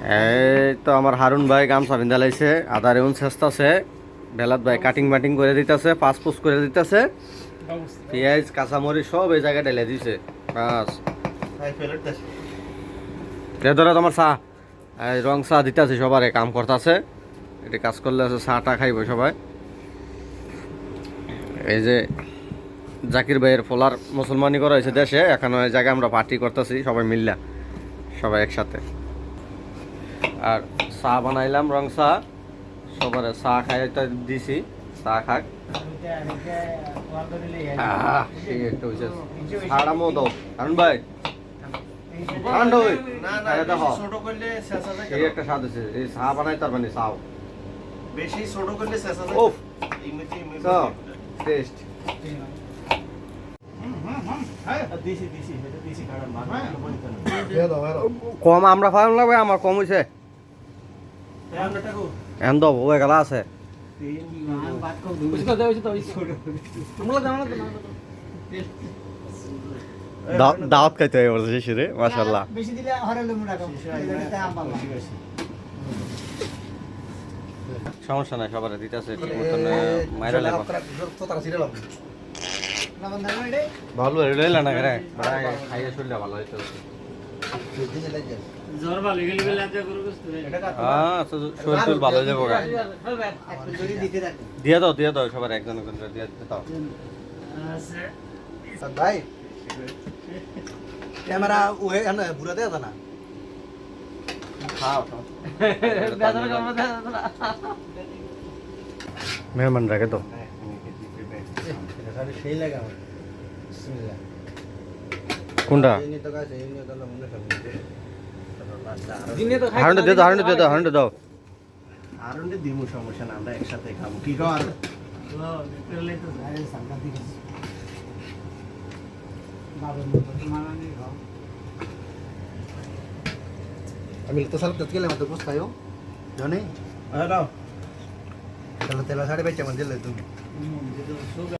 এই তো আমার হারুন ভাই গামছা বিন্দা লাইছে আদা রেউন চেষ্টাছে বেলাত ভাই কাটিং বাটিং করে দিতেছে পাঁচ পুস করে দিতেছে। পেঁয়াজ কাঁচামরিচ সব এই জায়গায় ঢেলে দিছে। বাস ধরে তোমার চা। রং চা দিতেছে সবারে কাম করতেছে। এটি কাজ করলে আছে চাটা খাইব সবাই। এই যে জাকির ভাইয়ের ফলার মুসলমানি করা হয়েছে দেশে এখন ওই জায়গায় আমরা পার্টি করতেছি সবাই মিললা সবাই একসাথে। আর চা বানাইলাম রং চা। সবারে চা খাই দিছি চা খাক। একটা ভাই স্বাদ এই চা বানাই তার মানে চাও। বেশি ছোট করলে টেস্ট। কম আমরা ফার্ম লাগবে আমার কম হয়েছে এখন তো হয়ে গেলা আছে দাওয়াত খাইতে হয়ে পড়ছে শিশিরে মাশাল্লাহ বেশি দিলে হরে লেবু রাখো সমস্যা নাই সবার দিতেছে ঠিক মতন মাইরা এটা ভালো রইলা না করে খাইয়ে শুনলে ভালো হইতো হ্যাঁ শরীর টুল ভালো হয়ে যাব গা। একটু যদি দিতে থাকো দিয়ে দাও দিয়ে দাও সবার একজন একজন করে দিয়ে দাও। ভাই ক্যামেরা ওয়ে বুড়া দেয়া না। মেহমান রাখে তো। সেই লাগে আমার। বিসমিল্লাহ। কোনটা? তো তো মনে হারুনটা দিয়ে দাও হারুনটা দিয়ে দাও। হারুনটা দাও আরন্ডে দিমু সমস্যা না আমরা একসাথে খাব। কি মতো আমি তো সাল তৎ গেলে মতো বস খাইও জানি হ্যাঁ দাও। তাহলে তেলা সাড়ে বেচে মন দিলে তুমি।